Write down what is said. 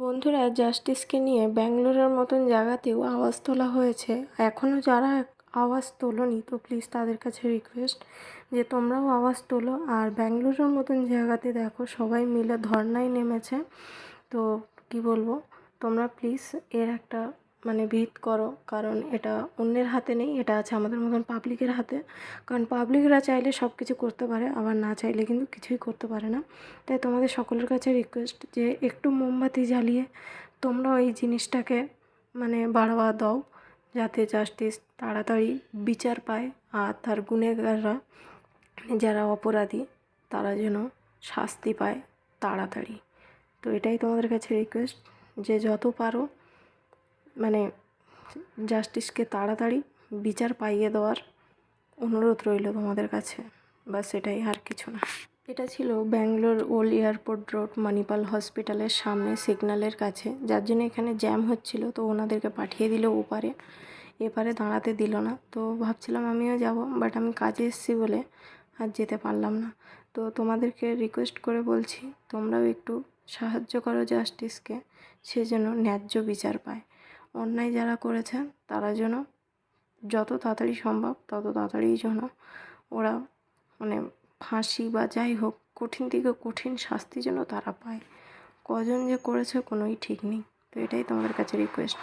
বন্ধুরা জাস্টিসকে নিয়ে ব্যাঙ্গালোরের মতন জায়গাতেও আওয়াজ তোলা হয়েছে। এখনও যারা আওয়াজ তোলোনি, তো প্লিজ তাদের কাছে রিকোয়েস্ট যে তোমরাও আওয়াজ তোলো। আর ব্যাঙ্গালোরের মতন জায়গাতে দেখো, সবাই মিলে ধর্নায় নেমেছে। তো কি বলব, তোমরা প্লিজ এর একটা মানে ভিত করো, কারণ এটা অন্যের হাতে নেই, এটা আছে আমাদের মতন পাবলিকের হাতে। কারণ পাবলিকরা চাইলে সব কিছু করতে পারে, আবার না চাইলে কিন্তু কিছুই করতে পারে না। তাই তোমাদের সকলের কাছে রিকোয়েস্ট যে একটু মোমবাতি জ্বালিয়ে তোমরাও এই জিনিসটাকে মানে বাড়াবা, দাও, যাতে জাস্টিস তাড়াতাড়ি বিচার পায়, আর তার গুণেগাররা যারা অপরাধী, তারা যেন শাস্তি পায় তাড়াতাড়ি। তো এটাই তোমাদের কাছে রিকোয়েস্ট যে যত পারো মানে জাস্টিসকে তাড়াতাড়ি বিচার পাইয়ে দেওয়ার অনুরোধ রইল তোমাদের কাছে। বাস এটাই আর কিছু না। এটা ছিল Bangalore old airport road Manipal হসপিটালের সামনে সিগন্যালের কাছে। যার জন্য এখানে জ্যাম হচ্ছিল, তো ওনাদেরকে পাঠিয়ে দিল ওপারে। এপারে দাঁড়াতে দিল না। তো ভাবছিলাম আমিও যাব, বাট আমি কাজে এসেছি বলে আর যেতে পারলাম না। তো তোমাদেরকে রিকোয়েস্ট করে বলছি, তোমরাও একটু সাহায্য করো জাস্টিসকে, সে যেন ন্যায্য বিচার পায়। অন্যায় যারা করেছেন তারা যেন যত তাড়াতাড়ি সম্ভব, তত তাড়াতাড়ি যেন ওরা মানে ফাঁসি বা যাই হোক, কঠিন থেকে কঠিন শাস্তি যেন তারা পায়। কজন যে করেছে কোনোই ঠিক নেই। তো এটাই তোমাদের কাছে রিকোয়েস্ট